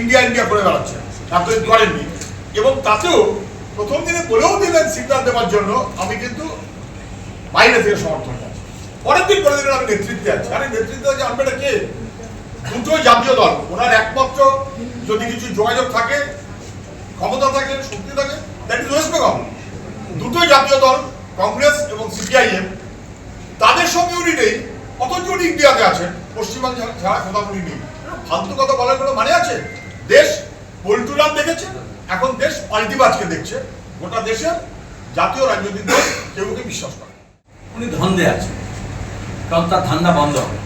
India India করে বেড়াচ্ছে। এতদিন করেননি এবং তাতেও প্রথম দিনে বলেও দিলেন সিগন্যাল দেওয়ার জন্য, আমি কিন্তু বাইরে থেকে সমর্থন আছি পরের দিন পরের দিন আমি নেতৃত্বে আছি। আরে নেতৃত্বে আছে আমি এটা কে? দুটো জাতীয় দল। ওনার একমাত্র যদি কিছু যোগাযোগ থাকে, ক্ষমতা থাকে, শক্তি থাকে দ্যাট ইজ ওয়েস্ট বেঙ্গল দুটো জাতীয় দল, কংগ্রেস এবং সিপিআইএম, তাদের সঙ্গে উনি নেই। অথচ উনি ইন্ডিয়াতে আছেন। পশ্চিমবঙ্গ ছাড়া কোথাও উনি নেই। ফালতু কথা বলার কোনো মানে আছে? দেশ পল্টুরাম দেখেছে, এখন দেশ পাল্টিবাজকে দেখছে। গোটা দেশের জাতীয় রাজনৈতিক দল কেউ ওকে বিশ্বাস করে উনি ধন্দে আছেন, কারণ তার ধান্দা বন্ধ। হবে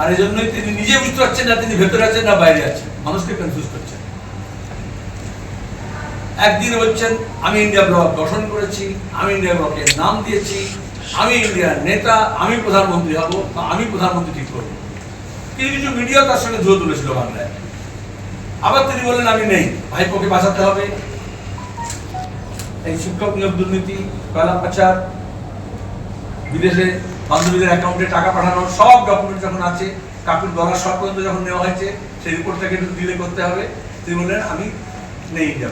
আর এই জন্যই তিনি নিজে বুঝতে পারছেন না তিনি ভেতরে আছেন না বাইরে আছেন। মানুষকে কনফিউজ করছেন। একদিন বলছেন, আমি ইন্ডিয়া ব্লক গঠন করেছি, আমি ইন্ডিয়া ব্লকের নাম দিয়েছি, আমি ইন্ডিয়ার নেতা, আমি প্রধানমন্ত্রী হব, বা আমি প্রধানমন্ত্রী ঠিক করব। কিছু কিছু মিডিয়া তার সঙ্গে ধুয়ে তুলেছিল বাংলায়। আবার তিনি বললেন, আমি নেই, ভাইপোকে বাঁচাতে হবে। এই শিক্ষক নিয়োগ দুর্নীতি, কয়লা পাচার বিদেশে বান্ধবীদের অ্যাকাউন্টে টাকা পাঠানো, সব ডকুমেন্ট যখন আছে কাকুর গলার সব পর্যন্ত যখন নেওয়া হয়েছে, সেই রিপোর্টটাকে একটু ডিলে করতে হবে। তিনি বললেন, আমি নেই ইন্ডিয়া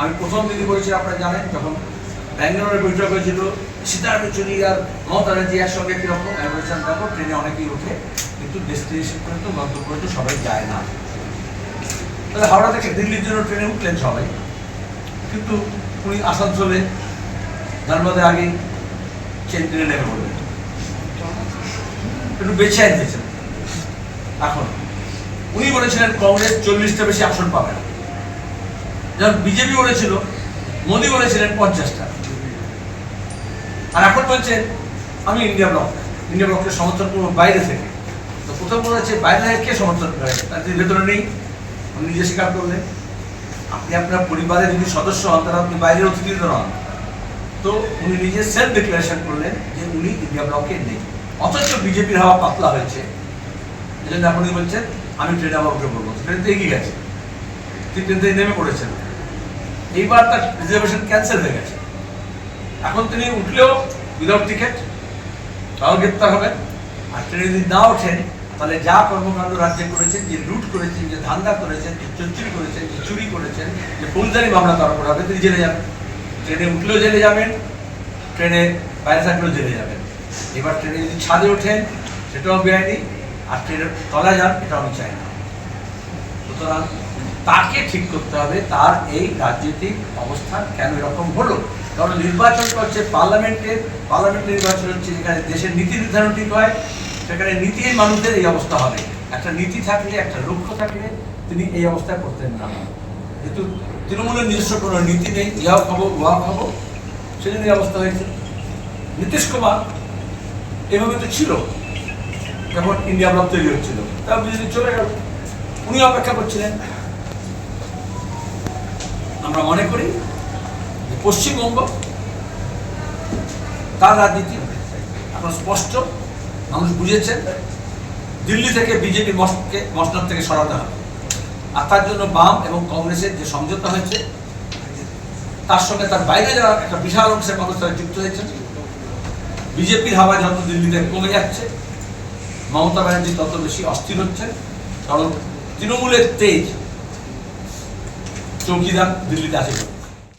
আমি প্রথম দিদি বলেছি, আপনারা জানেন, যখন ব্যাঙ্গালোরে বৈঠক হয়েছিল সীতারাম চুরি আর মমতা ব্যানার্জি একসঙ্গে কীরকম বলছিলাম দেখো, ট্রেনে অনেকেই ওঠে, কিন্তু ডেস্টিনেশন পর্যন্ত গন্তব্য পর্যন্ত সবাই যায় না। তাহলে হাওড়া থেকে দিল্লির জন্য ট্রেনে উঠলেন সবাই। কিন্তু উনি আসানসোলে ধর্মদের আগে ট্রেন ট্রেনে নেমে পড়লেন। একটু বেছে দিয়েছেন। এখন, উনি বলেছিলেন কংগ্রেস চল্লিশটা বেশি আসন পাবে না। যেমন বিজেপি বলেছিল, মোদী বলেছিলেন পঞ্চাশটা। আর এখন বলছেন আমি ইন্ডিয়া ব্লক ইন্ডিয়া ব্লককে সমর্থন করব বাইরে থেকে। তো প্রথম বলেছে বাইরে থেকে কে সমর্থন করে? তার তিনি ভেতরে নেই। উনি নিজে স্বীকার করলেন। আপনি আপনার পরিবারের যদি সদস্য হন, তাহলে আপনি বাইরের অতিথি তো নন। তো উনি নিজে সেলফ ডিক্লারেশন করলেন যে উনি ইন্ডিয়া ব্লকে নেই। অথচ বিজেপির হাওয়া পাতলা হয়েছে। এই জন্য উনি বলছেন, আমি ট্রেনে আবার উঠে পড়ব। ট্রেন তো এগিয়ে গেছে। তিনি ট্রেন থেকে নেমে পড়েছেন। এইবার তার রিজার্ভেশন ক্যান্সেল হয়ে গেছে। এখন তিনি উঠলেও উইদাউট টিকিট তাও গ্রেপ্তার হবেন আর ট্রেনে যদি না ওঠেন, তাহলে যা কর্মকাণ্ড রাজ্যে করেছেন, যে লুট করেছেন, যে ধান্দা করেছেন, যে চুরি করেছেন, যে চুরি করেছেন, যে ফৌজদারি মামলা তার উপর হবে, তিনি জেলে যাবেন। ট্রেনে উঠলেও জেলে যাবেন, ট্রেনে বাইরে থাকলেও জেলে যাবেন। এবার ট্রেনে যদি ছাদে ওঠেন, সেটাও বেআইনি, আর ট্রেনের তলা যান, এটাও আমি চাই না। সুতরাং তাকে ঠিক করতে হবে, তার এই রাজনৈতিক অবস্থান কেন এরকম হলো? কারণ নির্বাচনটা হচ্ছে পার্লামেন্টের, পার্লামেন্ট নির্বাচন হচ্ছে যেখানে দেশের নীতি নির্ধারণ ঠিক হয়, সেখানে নীতির মানুষদের এই অবস্থা হবে। একটা নীতি থাকলে, একটা লক্ষ্য থাকলে তিনি এই অবস্থায় করতেন না যেহেতু তৃণমূলের নিজস্ব কোনো নীতি নেই, ইহাও খাব উহাও খাব সেজন্য এই অবস্থা হয়েছে। নীতিশ কুমার এভাবে তো ছিল যখন ইন্ডিয়া ব্লক তৈরি হচ্ছিল। তা বিজেপি চলে গেল, উনি অপেক্ষা করছিলেন। আমরা মনে করি পশ্চিমবঙ্গ, তার রাজনীতি এখন স্পষ্ট, মানুষ বুঝেছেন দিল্লি থেকে বিজেপি মস্কে, মসনদ থেকে সরাতে হবে। আর তার জন্য বাম এবং কংগ্রেসের যে সমঝোতা হয়েছে, তার সঙ্গে তার বাইরে যারা একটা বিশাল অংশের মানুষ তারা যুক্ত হয়েছেন, বিজেপির হাওয়া যত দিল্লিতে কমে যাচ্ছে, মমতা ব্যানার্জি তত বেশি অস্থির হচ্ছেন কারণ তৃণমূলের তেজ চৌকিদার দিল্লিতে আছে।